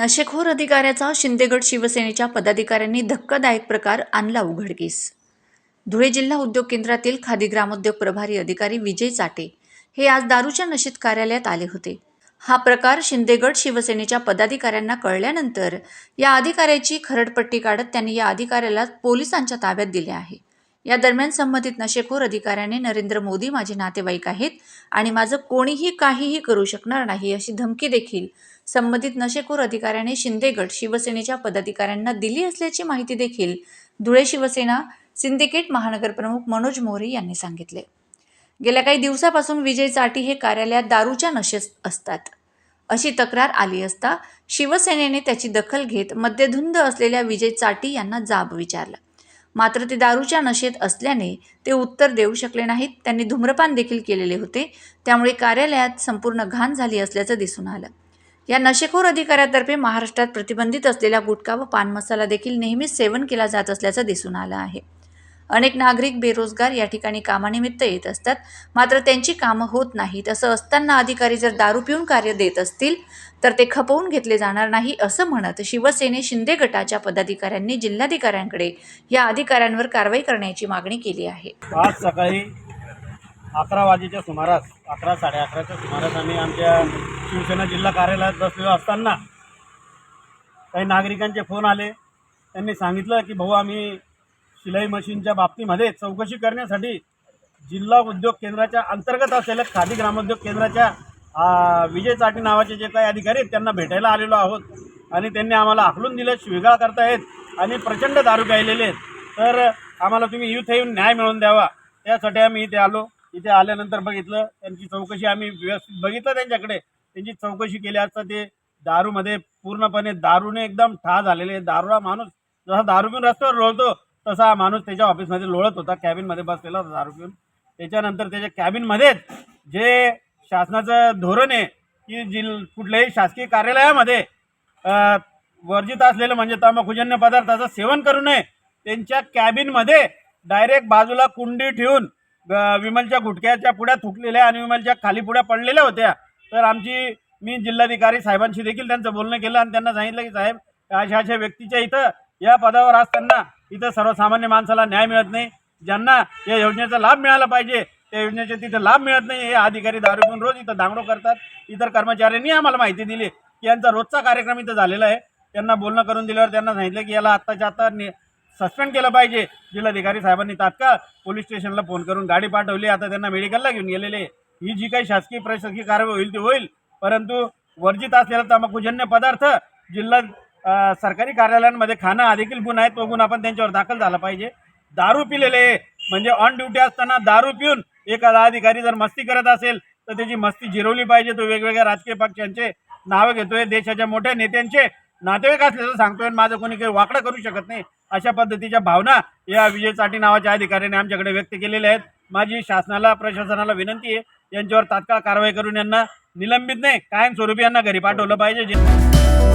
नशेखोर अधिकाऱ्याचा शिंदेगड शिवसेनेच्या पदाधिकाऱ्यांनी धक्कादायक प्रकार आणला उघडकीस. धुळे जिल्हा उद्योग केंद्रातील खादी ग्रामोद्योग प्रभारी अधिकारी विजय चाटे हे आज दारूच्या नशेत कार्यालयात आले होते. हा प्रकार शिंदेगड शिवसेनेच्या पदाधिकाऱ्यांना कळल्यानंतर या अधिकाऱ्याची खरडपट्टी काढत त्यांनी या अधिकाऱ्याला पोलिसांच्या ताब्यात दिले आहे. या दरम्यान संबंधित नशेखोर अधिकाऱ्याने नरेंद्र मोदी माझे नातेवाईक आहेत आणि माझं कोणीही काहीही करू शकणार नाही अशी धमकी देखील संबंधित नशेखोर अधिकाऱ्याने शिंदेगड शिवसेनेच्या पदाधिकाऱ्यांना दिली असल्याची माहिती देखील धुळे शिवसेना सिंडिकेट महानगरप्रमुख मनोज मोरे यांनी सांगितले. गेल्या काही दिवसापासून विजय चाटी हे कार्यालयात दारूच्या नशेत असतात. अशी तक्रार आली असता शिवसेनेने त्याची दखल घेत मद्यधुंद असलेल्या विजय चाटी यांना जाब विचारला. मात्र ते दारूच्या नशेत असल्याने ते उत्तर देऊ शकले नाहीत. त्यांनी धूम्रपान देखील केलेले होते. त्यामुळे कार्यालयात संपूर्ण घाण झाली असल्याचं दिसून आलं. या नशेखोर अधिकाऱ्यातर्फे महाराष्ट्रात प्रतिबंधित असलेला गुटखा व पान मसाला देखील नेहमीच सेवन केला जात असल्याचं दिसून आलं आहे. अनेक नागरिक बेरोजगार या ठिकाणी कामानिमित्त येत असतात. मात्र त्यांची कामं होत नाहीत. असं असताना अधिकारी जर दारू पिऊन कार्य देत असतील तर ते खपवून घेतले जाणार नाही असं म्हणत शिवसेने शिंदे गटाच्या पदाधिकाऱ्यांनी जिल्हाधिकाऱ्यांकडे या अधिकाऱ्यांवर कारवाई करण्याची मागणी केली आहे. आज सकाळी अकरा वाजेच्या सुमारास अकरा साडे अकराच्या सुमारास आम्ही आमच्या शिवसेना जिल्हा कार्यालयात बसलेलो असताना काही नागरिकांचे फोन आले. त्यांनी सांगितलं की भाऊ आम्ही शिलाई मशीनच्या बाबतीमध्ये चौकशी करण्यासाठी जिल्हा उद्योग केंद्राच्या अंतर्गत असलेल्या खादी ग्रामोद्योग केंद्राच्या विजय चाटी नावाचे जे काही अधिकारी आहेत त्यांना भेटायला आलेलो आहोत. आणि त्यांनी आम्हाला आखलून दिलं शिवीगाळ करतायत आणि प्रचंड दारू प्यायलेले आहेत. तर आम्हाला तुम्ही इथे येऊन न्याय मिळवून द्यावा. त्यासाठी आम्ही इथे आलो. इथे आल्यानंतर बघितलं त्यांची चौकशी आम्ही व्यवस्थित बघितलं त्यांच्याकडे. त्यांची चौकशी केली. असता ते दारूमध्ये पूर्णपणे दारूने एकदम ठा झालेले दारूला माणूस जसा दारू पिऊन रस्त्यावर लोळतो तसा हा माणूस त्याच्या ऑफिसमध्ये लोळत होता कॅबिनमध्ये बसलेला होता दारू पिऊन. त्याच्यानंतर त्याच्या कॅबिनमध्येच जे शासनाचं धोरण आहे की जिल कुठल्याही शासकीय कार्यालयामध्ये वर्जित असलेलं म्हणजे तंबाखूजन्य पदार्थाचं सेवन करू नये त्यांच्या कॅबिनमध्ये डायरेक्ट बाजूला कुंडी ठेवून विमलच्या गुटख्याच्या पुढ्या थुकलेल्या आणि विमलच्या खाली पुढ्या पडलेल्या होत्या. तर आमची मी जिल्हाधिकारी साहेबांशी देखील त्यांचं बोलणं केलं आणि त्यांना सांगितलं की साहेब अशा अशा व्यक्तीच्या इथं या पदावर आज त्यांना इथं सर्वसामान्य माणसाला न्याय मिळत नाही. ज्यांना या योजनेचा लाभ मिळाला पाहिजे त्या योजनेचे तिथं लाभ मिळत नाही हे अधिकारी दारू घेऊन रोज इथं दांगडो करतात. इतर कर्मचाऱ्यांनी आम्हाला माहिती दिली. की यांचा रोजचा कार्यक्रम इथं झालेला आहे. त्यांना बोलणं करून दिल्यावर त्यांना सांगितलं की याला आत्ताच्या आत्ता सस्पेंड केलं पाहिजे. जिल्हाधिकारी साहेबांनी तात्काळ पोलीस स्टेशनला फोन करून गाडी पाठवली. आता त्यांना मेडिकलला घेऊन गेलेले ही जी काही शासकीय प्रशासकीय कारवाई होईल ती होईल. परंतु वर्जित असलेला तंबाखूजन्य पदार्थ जिल्हा सरकारी कार्यालयांमध्ये खाणं हा देखील गुन्हा आहे. तो गुन्हा आपण त्यांच्यावर दाखल झाला पाहिजे. दारू पिलेले म्हणजे ऑन ड्युटी असताना दारू पिऊन एखादा अधिकारी जर मस्ती करत असेल तर त्याची मस्ती जिरवली पाहिजे. तो वेगवेगळ्या राजकीय पक्षांचे नावं घेतोय. देशाच्या मोठ्या नेत्यांचे नातेवाईक असल्याचं सांगतोय माझं कोणी काही वाकडं करू शकत नाही. अशा पद्धतीच्या भावना या विजय चाटी नावाच्या अधिकाऱ्याने आमच्याकडे व्यक्त केलेल्या आहेत. माझी शासनाला प्रशासनाला विनंती आहे. यांच्यावर तात्काळ कारवाई करून यांना निलंबित नाही कायमस्वरूपी यांना घरी पाठवलं पाहिजे.